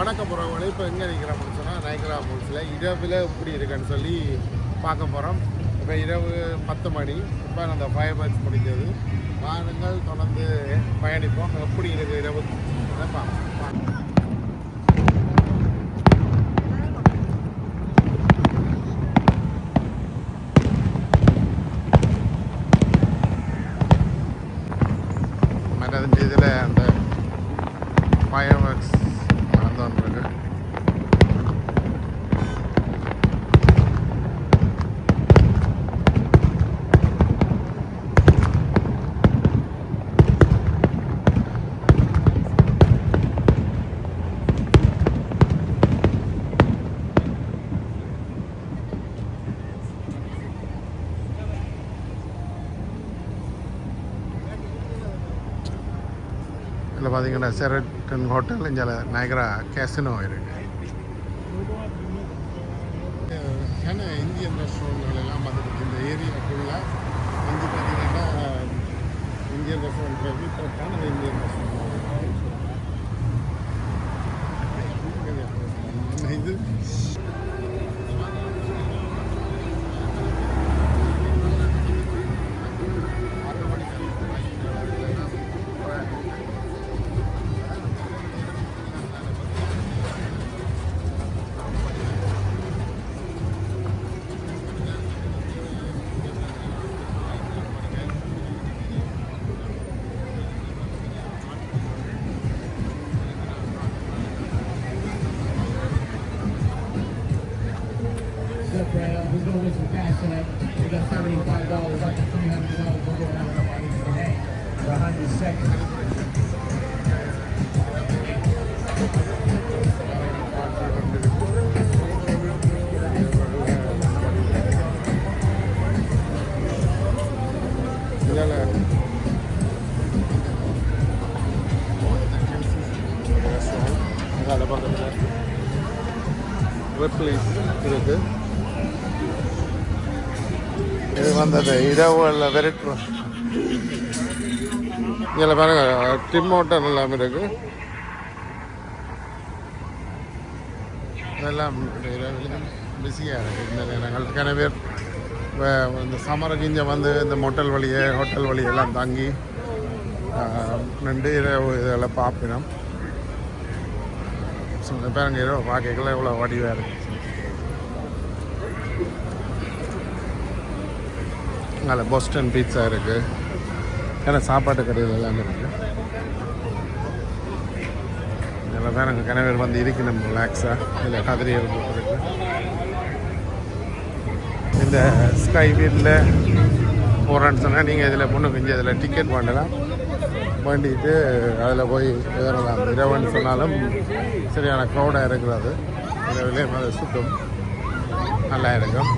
வணக்கம் போகிறவங்களே இப்போ எங்கே நிற்கிறோம்னு சொன்னால் நைக்ரா ஃபால்ஸில் இரவில் எப்படி இருக்குன்னு சொல்லி பார்க்க போகிறோம் இப்போ இரவு பத்து மணி. இப்போ அந்த ஃபயர் பர்ஸ் முடிஞ்சது. வாகனங்கள் தொடர்ந்து பயணிப்போம். எப்படி இருக்கு இரவு? பார்ப்போம் வாங்க. மற்றது இதில் அந்த ஃபயர் ஒர்க்ஸ் நடந்து வந்துருக்கு இதில் பார்த்தீங்கன்னா செரட்டன் ஹோட்டல் இங்கே நயகரா கேசினோ இருக்குது ஏன்னா இந்தியன் ரெஸ்டாரண்ட்கள் எல்லாம் வந்துருக்கு இந்த ஏரியாக்குள்ளே வந்து பார்த்தீங்கன்னா இந்தியன் ரெஸ்டாரண்ட் இருக்கு இந்தியன் ரெஸ்டாரண்ட். அதில் பக்கத்தில். ரிப்ளிஸ் இருக்கு. இது வந்தது இரவுல விரட்டுறோம். இதில் பாருங்க டிம் ஹோட்டல் எல்லாம் இருக்கு. இதெல்லாம் பிஸியாக இருக்குது இந்த நேரங்கள் நிறைய பேர் வ- இந்த சம்மருக்கு இங்கே வந்து இந்த மொட்டல் வழியே ஹோட்டல் வழியெல்லாம் தங்கி நின்று இரவு இதெல்லாம் பார்ப்பினோம். ஸோ இந்த பேருங்க இரவு பார்க்கல இவ்வளோ வடிவாக இருக்கு. அதில் போஸ்டன் பீட்சா இருக்குது ஏன்னா சாப்பாட்டு கடைகள் எல்லாமே இருக்குது இதில் பேருங்க கணவர் வந்து இருக்கணும் ரிலாக்ஸாக இதில் கதிரி இருக்கு இந்த ஸ்கை வீட்டில் போகிறேன்னு சொன்னால் நீங்கள் இதில் பொண்ணு கொஞ்சம் இதில் டிக்கெட் பண்ணலாம் வேண்டிட்டு அதில் போய் ஏறலாம். இரவுன்னு சொன்னாலும் சரியான க்ரௌடாக இருக்கிறது. இரவிலே அது சுத்தம் நல்லா இருக்கும்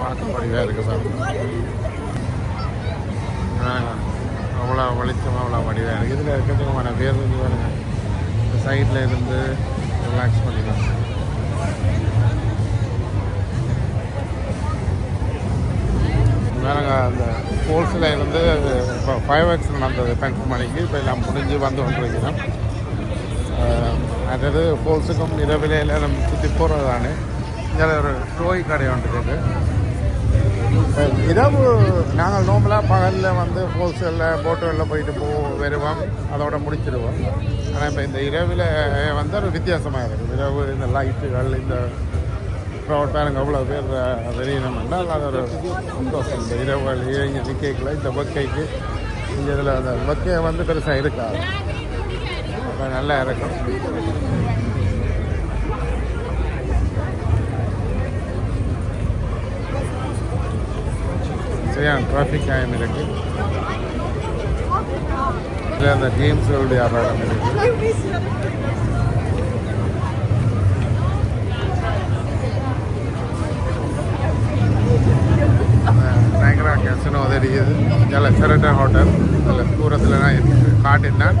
பார்க்க படிவாக இருக்குது பாருங்க அவ்வளோ வெளிச்சமாக அவ்வளோ வடிவாக இருக்குது இதில் இருக்கிறதுக்குமான பேர் வந்து பாருங்க இந்த சைட்டில் இருந்து ரிலாக்ஸ் பண்ணிக்கலாம் வேறங்க அந்த ஸ்போர்ட்ஸில் இருந்து இப்போ ஃபைவ் எக்ஸ் நடந்தது. பன்னெண்டு மணிக்கு. இப்போ எல்லாம் முடிஞ்சு வந்து கொண்டிருக்கிறோம். அதாவது ஃபோல்ஸுக்கும் இரவிலையில் நம்ம சுற்றி போகிறதான தானே இங்கே ஒரு டோய் கடை ஒன்று இரவு நாங்கள் நோம்பலாக பகலில் வந்து ஹோல்சேலில் போட்டுகளில் போயிட்டு போ வருவோம் அதோட முடிச்சிடுவோம் ஆனால் இப்போ இந்த இரவில் வந்து ஒரு வித்தியாசமாக இருக்குது இரவு இந்த லைட்டுகள் இந்த க்ரௌட் அவ்வளோ பேர் வெளியினம் என்றால் அது ஒரு சந்தோஷம். இந்த இரவுகள் இளைஞர் நிற்கல இந்த வெக்கைக்கு இங்கே இதில் அந்த வெக்கையை வந்து பெருசாக இருக்காது. நல்லா இருக்கும். சரியான டிராஃபிக் டைம் இருக்கு. இதில் அந்த கேம்ஸுடைய இடம் இருக்கு. நயகரா கேசனோ தெரியுது நல்ல செரட்டன் ஹோட்டல் அதில் தூரத்தில் நான் காட்டினான்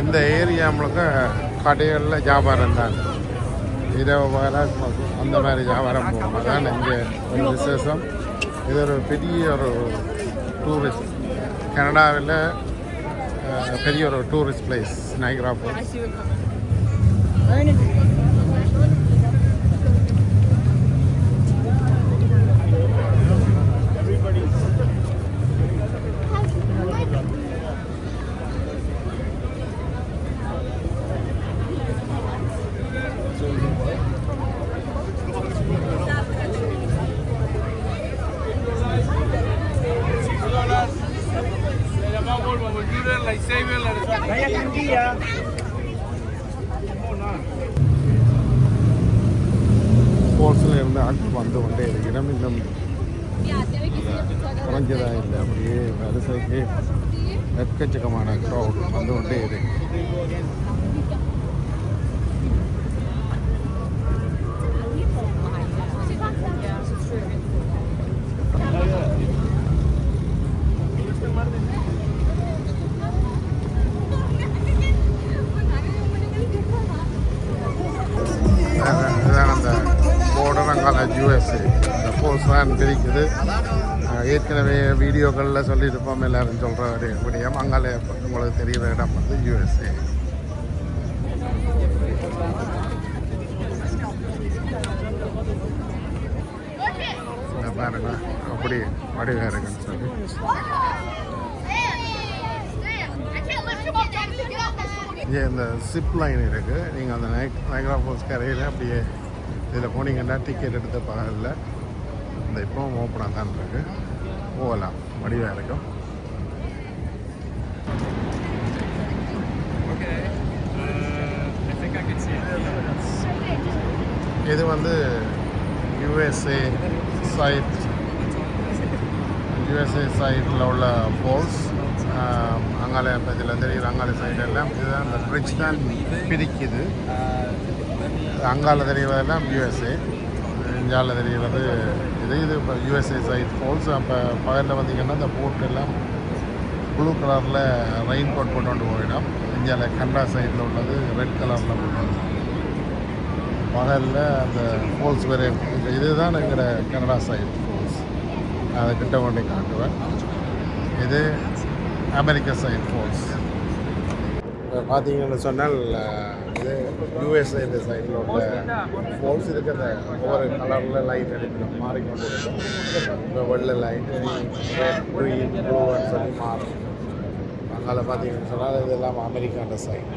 இந்த ஏரியா முழுக்க கடைகளில் வியாபாரம் தான். இரவு வேற அந்த மாதிரி வியாபாரம் போகும். அதான் இங்கே ஒரு விசேஷம். இது ஒரு பெரிய ஒரு டூரிஸ்ட் கனடாவில் பெரிய ஒரு டூரிஸ்ட் பிளேஸ் நைக்ரா ஃபால்ஸ் ஃபோர்ஸில் இருந்து ஆட்கள் வந்து கொண்டே இருக்கிறோம் இன்னும் குறைஞ்சதாக இல்லை அப்படியே வரிசைக்கு எக்கச்சக்கமான க்ரௌட் வந்து கொண்டே இருக்கு. இதான் அந்த தெரிக்குது. ஏற்கனவே வீடியோக்களில் சொல்லியிருப்போம் எல்லாரும் சொல்கிற ஒரு விடயம் உங்களுக்கு தெரிகிற இடம் வந்து யூஎஸ்ஏ இந்த பாருங்க அப்படி வடிவாக இருக்குன்னு சொல்லி. இங்கே இந்த சிப் லைன் இருக்குது நீங்கள் அந்த நைக் நைக்ரா ஃபால்ஸ் கரையில் அப்படியே இதில் போனீங்கன்னா டிக்கெட் எடுத்த பகலில் இந்த இப்போவும் ஓப்பனாக தான் இருக்குது போகலாம் வடிவாக இருக்கும் இது வந்து யுஎஸ்ஏ சைட் யுஎஸ்ஏ சைட்டில் உள்ள ஃபோல்ஸ் அங்கால இப்போ இதில் தெரியுது அங்கால சைடு எல்லாம் இதுதான் அந்த பிரிட்ஜ் தான் பிரிக்குது. அங்கால தெரிவதெல்லாம் யுஎஸ்ஏ இந்தியாவில் தெரிகிறது இது. இது இப்போ யுஎஸ்ஏ சைட் ஃபோல்ஸ் அப்போ பகலில் பார்த்தீங்கன்னா இந்த போட் எல்லாம் ப்ளூ கலரில் ரெயின் கோட் போட்டு கொண்டு போயிடும். இந்தியாவில் கனடா சைடில் உள்ளது ரெட் கலரில் உள்ளது. பகலில் அந்த ஃபோல்ஸ் வரைய இப்போ இதுதான் எங்களோட கனடா சைட் ஃபோல்ஸ் அதை கிட்ட கொண்டு காட்டுவேன். இது அமெரிக்க சைட் ஃபோல்ஸ் இப்போ பார்த்தீங்கன்னு சொன்னால் இது யூஎஸ்ஏ இந்த சைடில் உள்ள ஃபோல்ஸ் இருக்கிற அந்த ஒவ்வொரு கலரில் லைட் அடிக்கணும் மாறிக்கொண்டு இப்போ வெள்ளை லைட் ரெட் க்ரீன் ப்ளூன்னு சொல்லி மாறும் அங்கால பார்த்தீங்கன்னு சொன்னால் இதெல்லாம் அமெரிக்காண்ட சைட்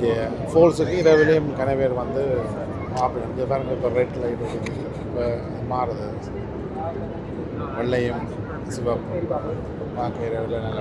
இங்கே ஃபால்ஸுக்கு இரவிலையும் கனவேர் வந்து பார்ப்போம் வந்து இப்போ ரெட் லைட் இப்போ மாறுது. வெள்ளையும் சிவப்பு பார்க்க இரவில் நல்ல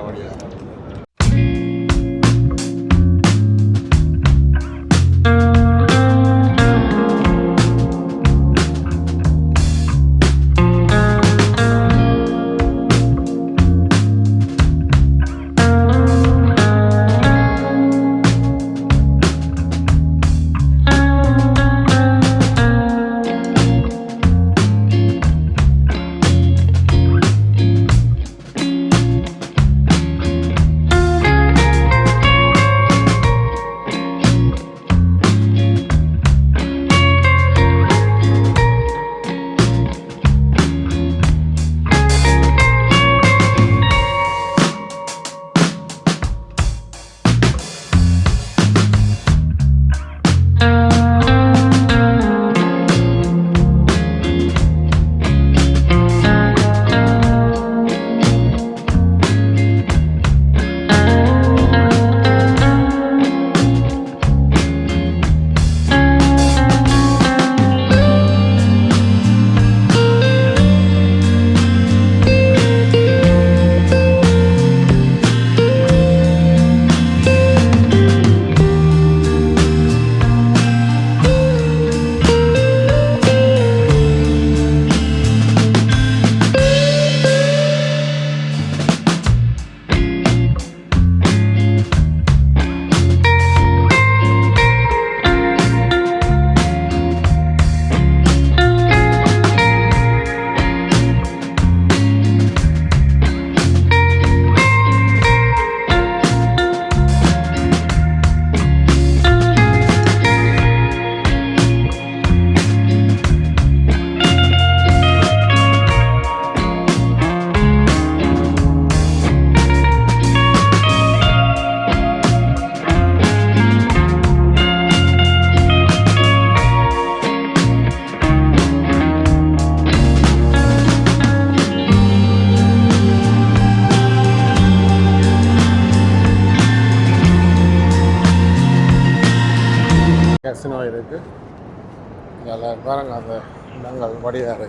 கசினோ இருக்குது இதில் பாருங்க அந்த இடங்கள் வடிவாக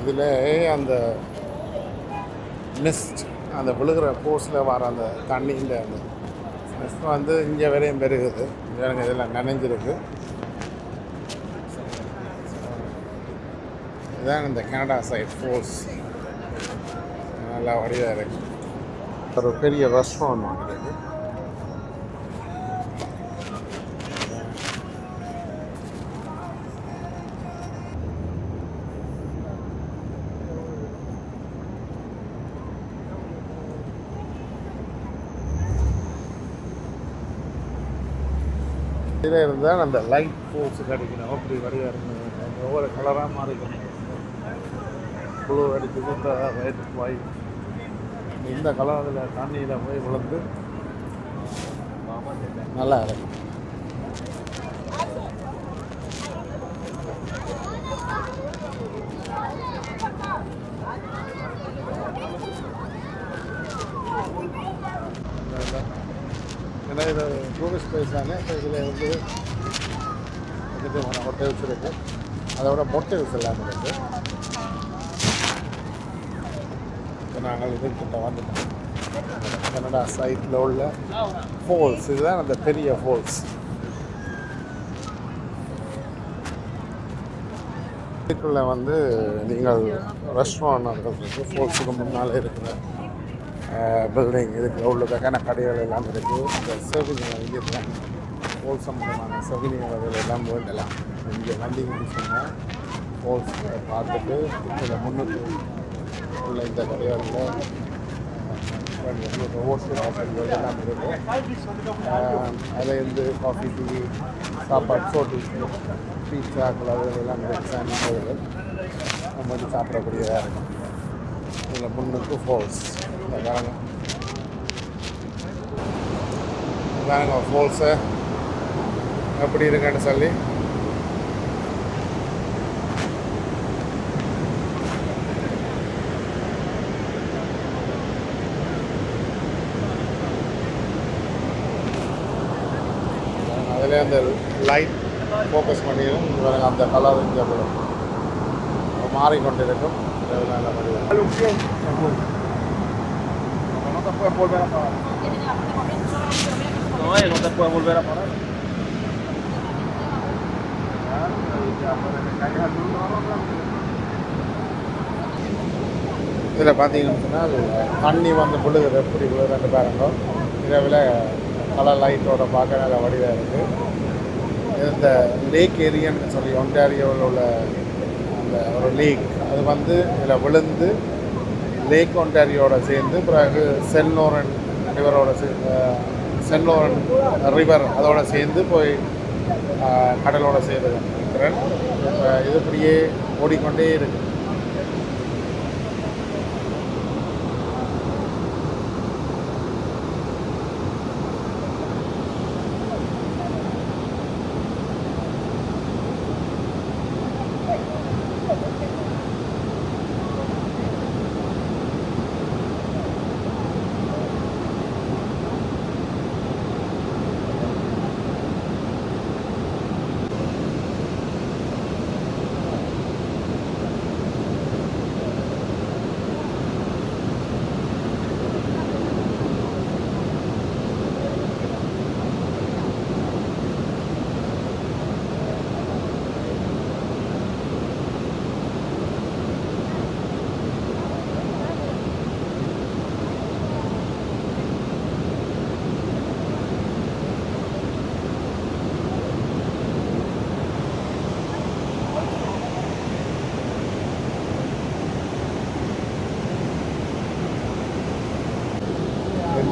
இதில் அந்த மிஸ்ட் அந்த விழுகிற போஸில் வர அந்த தண்ணியில் அந்த மிஸ்ட் வந்து இங்கே வரையும் பெருகுது. இங்கே இதெல்லாம் நனைஞ்சிருக்கு. இதான் இந்த கனடா சைட் ஃபோர்ஸ் நல்லா வடிவாக இருக்கு. ஒரு பெரிய ரெஸ்டாரண்ட் இருக்கு. இதில் இருந்தால் அந்த லைட் ஃபோர்ஸ் கிடைக்கணும். அப்படி வடிவாக இருக்கணும். ஒவ்வொரு கலராக மாறிக்கணும். ப்ளூ அடிச்சது இந்த வயிற்று வாய். இந்த கலரில் தண்ணியில் போய் விழுந்து நல்லா இருக்கும் ஏன்னா இது டூரிஸ்ட் பிளேஸ் தானே இப்போ இதில் வந்து விதமான ஹோட்டல்ஸ் இருக்குது அதோட மோட்டல்ஸ் எல்லாம் இருக்குது இப்போ நாங்கள் இதுக்கிட்ட வந்துட்டோம். கனடா சைட்டில் உள்ள ஃபோல்ஸ் இதுதான் அந்த பெரிய ஃபோல்ஸ் இதுக்குள்ள வந்து நீங்கள் ரெஸ்டாரண்ட் இருக்குது ஃபால்ஸுக்கு முன்னால் இருக்கிற பில்டிங் இதுக்குள்ள உள்ள வகையான கடைகள் எல்லாம் இருக்குது இந்த சர்வீஸ் இங்கே இருக்கலாம் ஹோல் சம்பந்தமான சர்வீஸ் எல்லாம் வேண்டலாம். இங்கே வண்டி சொன்னால் ஹோல்ஸ் பார்த்துட்டு இதில் முன்னுக்கு உள்ள இந்த கடைகளில் ஹோல்சேல் ஹோட்டல்கள் எல்லாம் இருக்கும் அதில் இருந்து காஃபி டீ சாப்பாடு சோட்டு பீட்சாக்கள் அது எல்லாம் சாண்டிகள் நம்ம வந்து சாப்பிடக்கூடியதாக இருக்கும். இதில் முன்னுக்கு ஃபால்ஸ் இந்த பாருங்க. பாருங்க ஃபால்ஸு எப்படி இருக்குன்னு சொல்லி. அதில் அந்த லைட் ஃபோக்கஸ் பண்ணிடும் அந்த கலர் இங்கே மாறிக்கொண்டிருக்கும் No te puedes volver a parar. No, no te puedes volver a parar. இதில் பார்த்தீங்கன்னா தண்ணி வந்து விழுகுது எப்படி விழுகுதுன்னு பாருங்க இரவில் கலர் லைட்டோட பார்க்க நல்ல வடிவாக இருக்குது இந்த லேக் ஏரியான்னு சொல்லி ஒன்டாரியோவில் உள்ள அந்த ஒரு லேக் அது வந்து இதில் விழுந்து லேக் ஒன்டாரியோட சேர்ந்து பிறகு சென்னோரன் ரிவரோட சேர்ந்து சென்னோரன் ரிவர் அதோட சேர்ந்து போய் கடலோட சேர்ந்து இருக்கிறேன். இப்ப இது இப்படியே ஓடிக்கொண்டே இருக்குது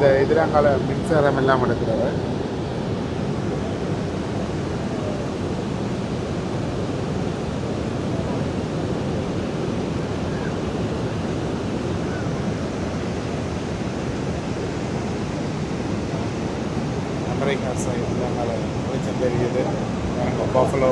இந்த எதிராங்கால மின்சாரம் எல்லாம் எடுக்கிறவர் அமெரிக்கா சைடில் மேலே வெளிச்சம் தெரியுது. பாருங்க பஃபலோ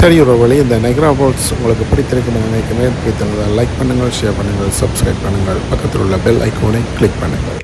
சரி ஒரு வழி இந்த நெக்ரா ஃபால்ஸ் உங்களுக்கு பிடித்திருக்கும் நினைக்கிறேன். பிடித்திருந்தால் லைக் பண்ணுங்கள் ஷேர் பண்ணுங்கள் சப்ஸ்கிரைப் பண்ணுங்கள். பக்கத்தில் உள்ள பெல் ஐக்கோனை கிளிக் பண்ணுங்கள்.